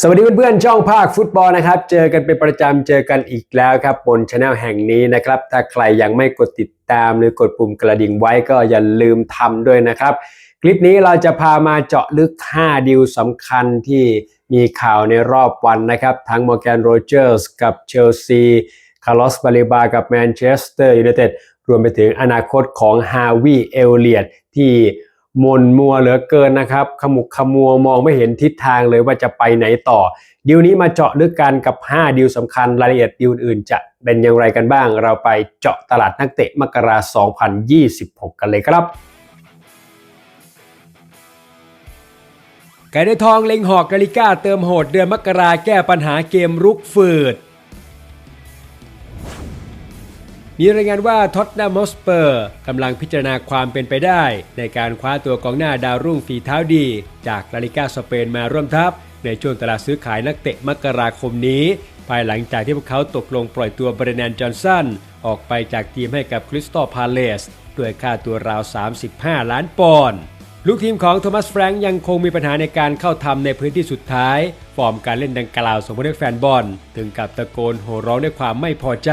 สวัสดีเพื่อนๆช่องภาคฟุตบอลนะครับ เจอกันเป็นประจำเจอกันอีกแล้วครับ บนช anel แห่งนี้นะครับ ถ้าใครยังไม่กดติดตามหรือกดปุ่มกระดิ่งไว้ก็อย่าลืมทำด้วยนะครับ คลิปนี้เราจะพามาเจาะลึก 5 ดิวสำคัญที่มีข่าวในรอบวันนะครับ ทั้งมอร์แกนโรเจอร์สกับเชลซีคาร์ลอสบาเลบากับแมนเชสเตอร์ยูไนเต็ดรวมไปถึงอนาคตของฮาวิเอลเลียดที่ มนมัวเหลือเกินนะครับ ขมุกขมัวมองไม่เห็นทิศทางเลยว่าจะไปไหนต่อ ดิวนี้มาเจาะลึกกันกับ 5 ดิวสำคัญรายละเอียดดิวอื่นจะเป็นอย่างไรกันบ้าง เราไปเจาะตลาดนักเตะมกราคม2026 กันเลยครับไก่ได้ทองเล็งหอกกาลิก้าเติมโหดเดือนมกราแก้ปัญหาเกมรุกฝืด มีรายงานว่าท็อตแนมฮอสเปอร์กำลังพิจารณาความเป็นไปได้ ในการคว้าตัวกองหน้าดาวรุ่งฝีเท้าดี จากลาลิกาสเปนมาร่วมทัพ ในช่วงตลาดซื้อขายนักเตะมกราคมนี้ ภายหลังจากที่พวกเขาตกลงปล่อยตัวเบรแนนจอห์นสันออกไปจากทีมให้กับคริสตัลพาเลสด้วยค่าตัวราว 35 ล้านปอนด์ลูกทีมของโทมัสแฟรงค์ยังคงมีปัญหาในการเข้าทำในพื้นที่สุดท้าย ฟอร์มการเล่นดังกล่าวส่งผลให้แฟนบอล ถึงกับตะโกนโห่ร้องด้วยความไม่พอใจ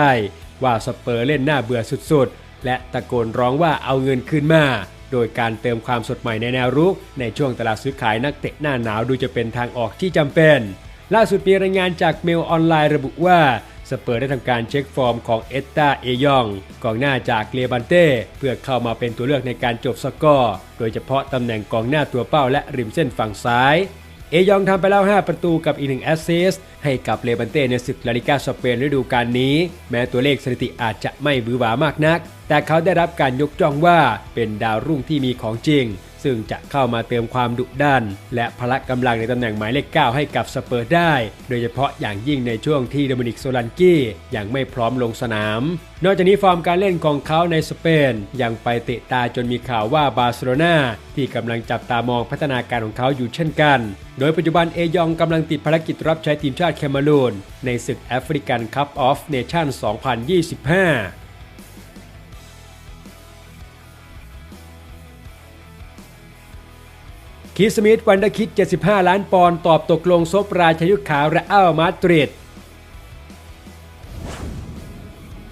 ว่าสเปอร์เล่นหน้าเบื่อสุดๆ และตะโกนร้องว่าเอาเงินคืนมา โดยการเติมความสดใหม่ในแนวรุก ในช่วงตลาดซื้อขายนักเตะหน้าหนาวดูจะเป็นทางออกที่จำเป็น ล่าสุดมีรายงานจากเมลออนไลน์ระบุว่าสเปอร์ได้ทำการเช็คฟอร์มของเอตตาเอยองกองหน้าจากเลบันเต้เพื่อเข้ามาเป็นตัวเลือกในการจบสกอร์ โดยเฉพาะตำแหน่งกองหน้าตัวเป้าและริมเส้นฝั่งซ้าย เอยองทำไปแล้ว 5 ประตูกับอีกหนึ่งแอสซิสให้กับเลบันเต้ในศึกลาลิกาสเปนฤดูกาลนี้ แม้ตัวเลขสถิติอาจจะไม่บือหวามากนัก แต่เขาได้รับการยกจ้องว่าเป็นดาวรุ่งที่มีของจริง ซึ่งจะเข้ามาเติมความดุดัน และพละกำลังในตำแหน่งหมายเลข 9 ให้กับสเปอร์ได้ โดยเฉพาะอย่างยิ่งในช่วงที่โดมินิกโซลันกี้ยังไม่พร้อมลงสนาม นอกจากนี้ฟอร์มการเล่นของเขาในสเปน ยังไปเตะตาจนมีข่าวว่าบาร์เซโลนาที่กำลังจับตามองพัฒนาการของเขาอยู่เช่นกัน โดยปัจจุบันเอยองกำลังติดภารกิจรับใช้ทีมชาติแคนารูนในศึกแอฟริกันคัพออฟเนชั่น2025 คีสมิธวันดคิด 75 ล้านปอนด์ตอบตกลงซบราชยุทธขาและอัลมาดริด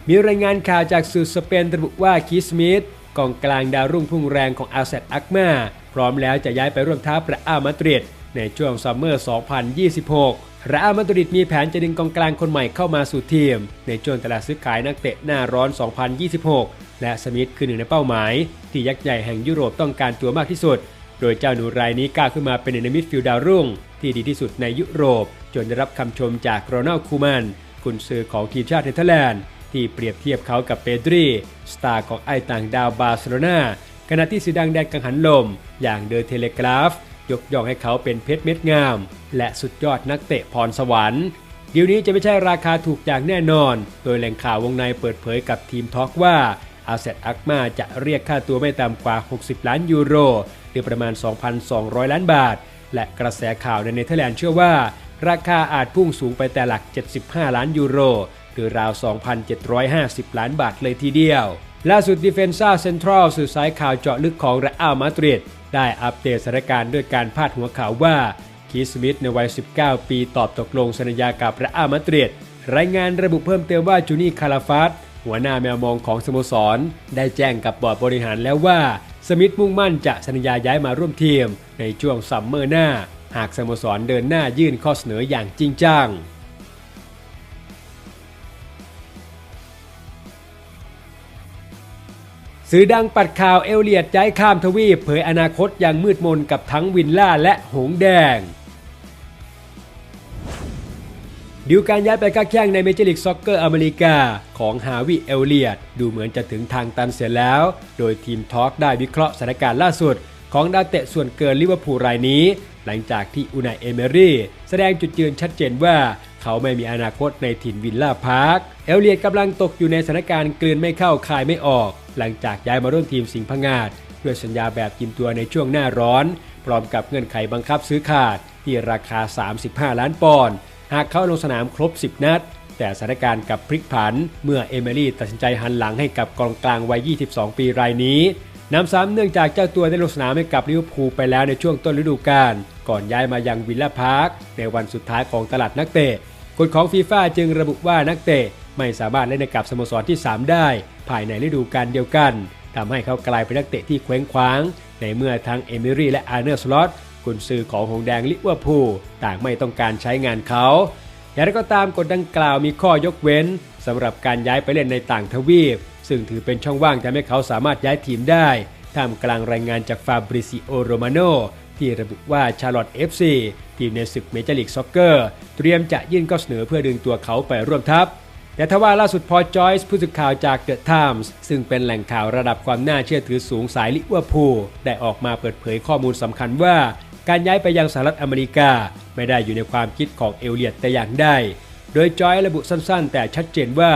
มีรายงานข่าวจากสื่อสเปนระบุว่าคีสมิธกองกลางดาวรุ่งพุ่งแรงของอาเซตอักมาพร้อมแล้วจะย้ายไปร่วมทัพระอัลมาดริดในช่วงซัมเมอร์ 2026ระอัลมาดริดมีแผนจะดึงกองกลางคนใหม่เข้ามาสู่ทีม ในช่วงตลาดซื้อขายนักเตะหน้าร้อน 2026 และสมิธคือหนึ่งในเป้าหมาย ที่ยักษ์ใหญ่แห่งยุโรปต้องการตัวมากที่สุด โดยเจ้าหนูรายนี้ก้าวขึ้นมาเป็นหนึ่งในมิดฟิลด์ดาวรุ่ง ที่ดีที่สุดในยุโรป จนได้รับคำชมจากโรนัลคูมันกุนซือของทีมชาติเนเธอร์แลนด์ ที่เปรียบเทียบเขากับเปดรีสตาร์ของไอต่างดาวบาร์เซโลนาขณะที่สีดังแดนกังหันลม อย่างเดอะเทเลกราฟ ยกย่องให้เขาเป็นเพชรเม็ดงาม และสุดยอดนักเตะพรสวรรค์ดีลนี้จะไม่ใช่ราคาถูกอย่างแน่นอน โดยแหล่งข่าววงในเปิดเผยกับทีมทอล์กว่าอาเซตอักมาจะเรียกค่าตัวไม่ต่ำกว่า 60 ล้านยูโร หรือประมาณ 2,200 ล้านบาท และกระแสข่าวในเนเธอร์แลนด์เชื่อว่า ราคาอาจพุ่งสูงไปแต่หลัก 75 ล้านยูโร หรือราว 2,750 ล้านบาทเลยทีเดียว ล่าสุดดิเฟนซ่าเซ็นทรัลสื่อสายข่าวเจาะลึกของเรอัลมาดริดได้อัปเดตสถานการณ์ด้วยการพาดหัวข่าวว่าคีสมิธในวัย 19 ปีตอบตกลงสัญญากับเรอัลมาดริดรายงานระบุเพิ่มเติมว่าจูนี่คาราฟัสหัวหน้าแมวมองของสโมสร ได้แจ้งกับบอร์ดบริหารแล้วว่า สมิธมุ่งมั่นจะสัญญาย้ายมาร่วมทีม ในช่วงซัมเมอร์หน้า หากสโมสรเดินหน้ายื่นข้อเสนออย่างจริงจังสื่อดังปัดข่าวเอลเลียดย้ายข้ามทวีปเผยอนาคตยังมืดมนกับทั้งวินล่าและหงแดง ดิวการย้ายไปค้าแข่งในเมเจอร์ลีกซ็อกเกอร์อเมริกา ของฮาวิเอลเลียดดูเหมือนจะถึงทางตันเสียแล้ว โดยทีมทอล์กได้วิเคราะห์สถานการณ์ล่าสุด ของดาวเตะส่วนเกินลิเวอร์พูลรายนี้ หลังจากที่อูนายเอเมรี่แสดงจุดยืนชัดเจนว่าเขาไม่มีอนาคตในถิ่นวิลล่าพาร์ค เอลเลียดกำลังตกอยู่ในสถานการณ์กลืนไม่เข้าคายไม่ออก หลังจากย้ายมาร่วมทีมสิงห์พงาดด้วยสัญญาแบบกินตัวในช่วงหน้าร้อน พร้อมกับเงื่อนไขบังคับซื้อขาดที่ราคา 35 ล้านปอนด์ หากเข้าลงสนามครบ 10 นัด แต่สถานการณ์กับพลิกผัน เมื่อเอมิลี่ตัดสินใจหันหลังให้กับกองกลางวัย 22 ปีรายนี้น้ำซ้ำเนื่องจากเจ้าตัวได้ลงสนามให้กับลิเวอร์พูลไปแล้วในช่วงต้นฤดูกาลก่อนย้ายมายังวิลล่าพาร์คในวันสุดท้ายของตลาดนักเตะกฎของฟีฟ่าจึงระบุว่านักเตะไม่สามารถเล่นในกับสโมสรที่ 3 ได้ ภายในฤดูกาลเดียวกันทำให้เขากลายเป็นนักเตะที่เคว้งคว้าง ในเมื่อทั้งเอมิรี่และอาร์เนอร์สล็อต กุนซือของหงแดงลิเวอร์พูลต่างไม่ต้องการใช้งานเขาอย่างไรก็ตามกฎดังกล่าวมีข้อยกเว้นสำหรับการย้ายไปเล่นในต่างทวีป ซึ่งถือเป็นช่องว่างทำให้เขาสามารถย้ายทีมได้ท่ามกลางรายงานจากฟาบริซิโอโรมาโนที่ระบุว่าชาร์ลอตเอฟซีทีมในศึกเมเจอร์ลีกซ็อกเกอร์เตรียมจะยื่นข้อเสนอเพื่อดึงตัวเขาไปร่วมทัพ แต่ทว่าล่าสุดพอจอยส์ผู้สื่อข่าวจากเดอะไทมส์ซึ่งเป็นแหล่งข่าวระดับความน่าเชื่อถือสูงสายลิเวอร์พูลได้ออกมาเปิดเผยข้อมูลสำคัญว่า การย้ายไปยังสหรัฐอเมริกา ไม่ได้อยู่ในความคิดของเอลเลียตแต่อย่างใด โดยจอยระบุสั้นๆ แต่ชัดเจนว่า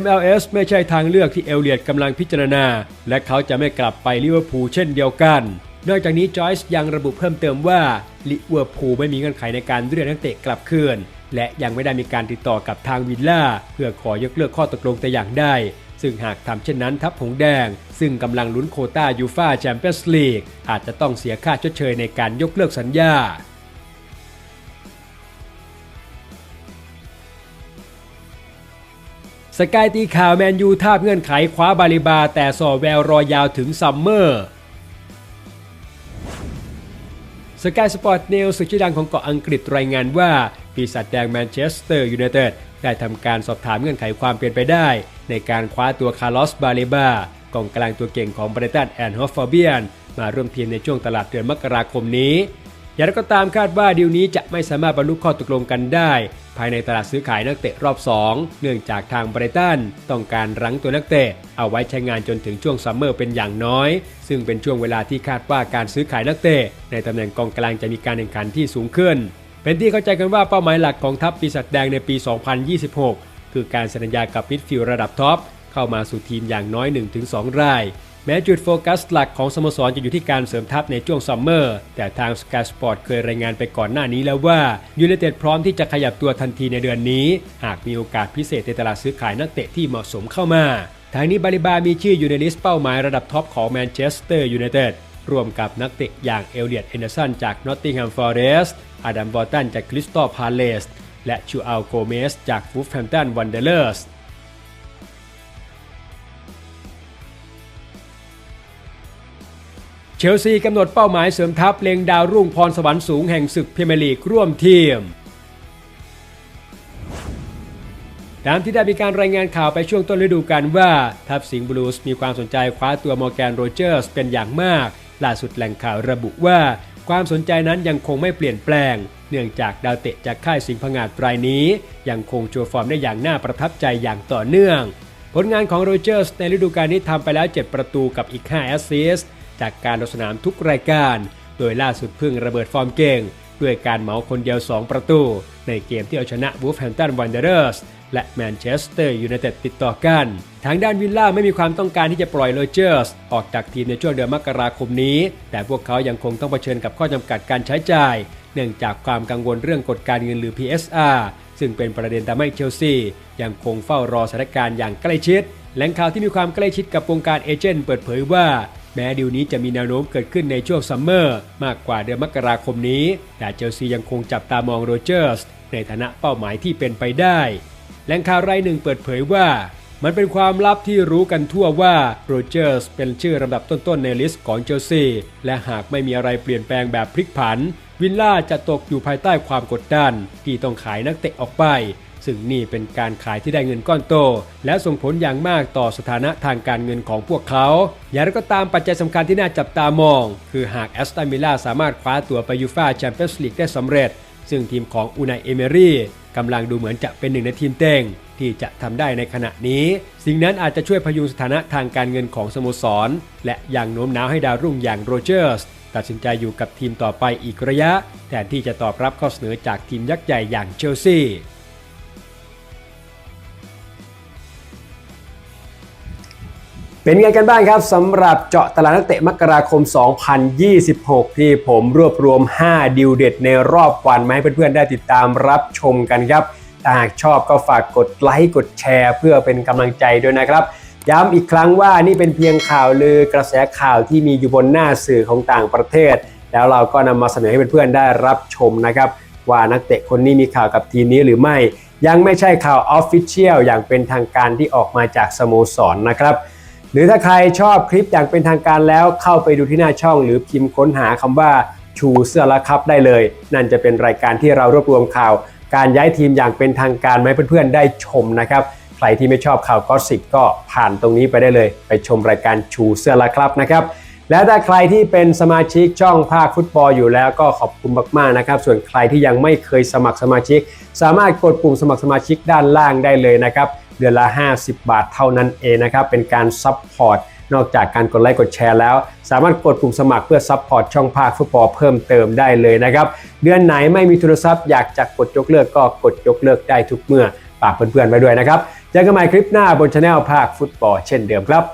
MLS ไม่ใช่ทางเลือกที่เอลเลียตกำลังพิจารณา และเขาจะไม่กลับไปลิเวอร์พูลเช่นเดียวกัน นอกจากนี้จอยส์ยังระบุเพิ่มเติมว่าลิเวอร์พูลไม่มีเงื่อนไขในการเรียกนักเตะกลับคืนและยังไม่ได้มีการติดต่อกับทางวิลล่าเพื่อขอยกเลิกข้อตกลงแต่อย่างใด ซึ่งหากทำเช่นนั้นทัพหงแดง ซึ่งกำลังลุ้นโคต้ายูฟาแชมเปี้ยนส์ลีกอาจจะต้องเสียค่าชดเชยในการยกเลิกสัญญาสกายตีข่าวแมนยูท่าเงื่อนไขคว้าบาลิบา แต่ส่อแววรอยาวถึงซัมเมอร์สกายสปอร์ตเนลสื่อชื่อดังของเกาะอังกฤษรายงานว่า ปีศาจแดงแมนเชสเตอร์ยูไนเต็ดได้ทำการสอบถามเงื่อนไขความเป็นไปได้ ในการคว้าตัวคาร์ลอสบาเลบากองกลางตัวเก่งของบริตันแอนฮอฟฟอร์เบียนมาร่วมทีมในช่วงตลาดเดือนมกราคมนี้ อย่างไรก็ตามคาดว่าดีลนี้จะไม่สามารถบรรลุข้อตกลงกันได้ ภายในตลาดซื้อขายนักเตะรอบ 2 เนื่องจากทางบริตันต้องการรั้งตัวนักเตะ เอาไว้ใช้งานจนถึงช่วงซัมเมอร์เป็นอย่างน้อย ซึ่งเป็นช่วงเวลาที่คาดว่าการซื้อขายนักเตะในตำแหน่งกองกลางจะมีการแข่งขันที่สูงขึ้น เป็นที่เข้าใจกันว่าเป้าหมายหลักของทัพปีศาจแดงในปี 2026 คือการเซ็นสัญญากับมิดฟิลด์ระดับท็อปเข้ามาสู่ทีมอย่างน้อย 1-2 ราย แม้จุดโฟกัสหลักของสโมสรจะอยู่ที่การเสริมทัพในช่วงซัมเมอร์ แต่ทางสกายสปอร์ตเคยรายงานไปก่อนหน้านี้แล้วว่ายูไนเต็ดพร้อมที่จะขยับตัวทันทีในเดือนนี้ หากมีโอกาสพิเศษในตลาดซื้อขายนักเตะที่เหมาะสมเข้ามาทางนี้บาลิบามีชื่ออยู่ในลิสต์เป้าหมายระดับท็อปของแมนเชสเตอร์ยูไนเต็ดรวมกับนักเตะอย่างเอลเลียตเอนเดอร์สันจากนอตติงแฮมฟอเรสต์ อดัมบอตันจากคริสตัลพาเลสและชูอัลโกเมสจากฟูฟแฮมตันวันเดอร์เลอร์สเชลซีกำหนดเป้าหมายเสริมทัพเล็งดาวรุ่งพรสวรรค์สูงแห่งศึกพรีเมียร์ลีกร่วมทีมตามที่ได้มีการรายงานข่าวไปช่วงต้นฤดูกาลว่า ทัพสิงห์บลูส์มีความสนใจคว้าตัวมอร์แกนโรเจอร์สเป็นอย่างมาก ล่าสุดแหล่งข่าวระบุว่า ความสนใจนั้นยังคงไม่เปลี่ยนแปลง เนื่องจากดาวเตะจากค่ายสิงห์พงาดรายนี้ ยังคงโชว์ฟอร์มได้อย่างน่าประทับใจอย่างต่อเนื่อง ผลงานของโรเจอร์สในฤดูกาลนี้ทำไปแล้ว 7 ประตูกับอีก 5 แอสซิสต์จากการลงสนามทุกรายการ โดยล่าสุดเพิ่งระเบิดฟอร์มเก่ง ด้วยการเหมาคนเดียว 2 ประตู ในเกมที่เอาชนะวูฟแฮมตันวันเดอร์ส และแมนเชสเตอร์ยูไนเต็ดติดต่อกัน ทางด้านวิลล่าไม่มีความต้องการที่จะปล่อยโรเจอร์สออกจากทีมในช่วงเดือนมกราคมนี้ แต่พวกเขายังคงต้องเผชิญกับข้อจำกัดการใช้จ่าย เนื่องจากความกังวลเรื่องกฎการเงินหรือ PSR ซึ่งเป็นประเด็นทำให้เชลซียังคงเฝ้ารอสถานการณ์อย่างใกล้ชิดแหล่งข่าวที่มีความใกล้ชิดกับวงการเอเจนต์เปิดเผยว่า แม้ดีลนี้จะมีแนวโน้มเกิดขึ้นในช่วงซัมเมอร์มากกว่าเดือนมกราคมนี้ แต่เชลซียังคงจับตามองโรเจอร์สในฐานะเป้าหมายที่เป็นไปได้ แหล่งข่าวรายหนึ่งเปิดเผยว่า มันเป็นความลับที่รู้กันทั่วว่าโรเจอร์สเป็นชื่อลำดับต้นๆในลิสต์ของเชลซีและหากไม่มีอะไรเปลี่ยนแปลงแบบพลิกผัน วิลล่าจะตกอยู่ภายใต้ความกดดัน ที่ต้องขายนักเตะออกไป ซึ่งนี่เป็นการขายที่ได้เงินก้อนโต และส่งผลอย่างมากต่อสถานะทางการเงินของพวกเขา อย่างไรก็ตามปัจจัยสำคัญที่น่าจับตามอง คือหากแอสตันวิลล่าสามารถคว้าตัวไปยูฟ่าแชมเปี้ยนส์ลีกได้สำเร็จ ซึ่งทีมของอูนายเอเมรี่กำลังดูเหมือนจะเป็นหนึ่งในทีมเต็งที่จะทำได้ในขณะนี้ สิ่งนั้นอาจจะช่วยพยุงสถานะทางการเงินของสโมสร และยังโน้มน้าวให้ดาวรุ่งอย่างโรเจอร์สตัดสินใจอยู่กับทีมต่อไปอีกระยะ แทนที่จะตอบรับข้อเสนอจากทีมยักษ์ใหญ่อย่างเชลซี เป็นไงกันบ้างครับสำหรับเจาะตลาดนักเตะมกราคม 2026 ที่ผมรวบรวม 5 ดิวเด็ดในรอบวันมาให้เพื่อนๆได้ติดตามรับชมกันครับถ้าหากชอบก็ฝากกดไลค์กดแชร์เพื่อเป็นกำลังใจด้วยนะครับ ย้ำอีกครั้งว่านี่เป็นเพียงข่าวลือกระแสข่าวที่มีอยู่บนหน้าสื่อของต่างประเทศ แล้วเราก็นำมาเสนอให้เพื่อนๆได้รับชมนะครับ ว่านักเตะคนนี้มีข่าวกับทีมนี้หรือไม่ ยังไม่ใช่ข่าวออฟฟิเชียลอย่างเป็นทางการที่ออกมาจากสโมสรนะครับ หรือถ้าใครชอบคลิปอย่างเป็นทางการแล้วเข้าไปดูที่หน้าช่อง หรือพิมพ์ค้นหาคำว่าชูเสื้อละครับได้เลย นั่นจะเป็นรายการที่เรารวบรวมข่าว การย้ายทีมอย่างเป็นทางการมาให้เพื่อนๆได้ชมนะครับใครที่ไม่ชอบข่าวก็สิบก็ผ่านตรงนี้ไปได้เลย ไปชมรายการชูเสื้อละครับนะครับแล้วถ้าใครที่เป็นสมาชิกช่องภาคฟุตบอลอยู่แล้วก็ขอบคุณมากๆนะครับ ส่วนใครที่ยังไม่เคยสมัครสมาชิก สามารถกดปุ่มสมัครสมาชิกด้านล่างได้เลยนะครับ เดือนละ 50 บาทเท่านั้นเองนะครับ เป็นการซัพพอร์ตนอกจากการกดไลค์กดแชร์แล้ว สามารถกดปุ่มสมัครเพื่อซัพพอร์ตช่องภาคฟุตบอลเพิ่มเติมได้เลยนะครับ เดือนไหนไม่มีทุนทรัพย์อยากจะกดยกเลิกก็กดยกเลิกได้ทุกเมื่อฝากเพื่อนๆไว้ด้วยนะครับเจอกันใหม่คลิปหน้าบนช anel ภาคฟุตบอลเช่นเดิมครับ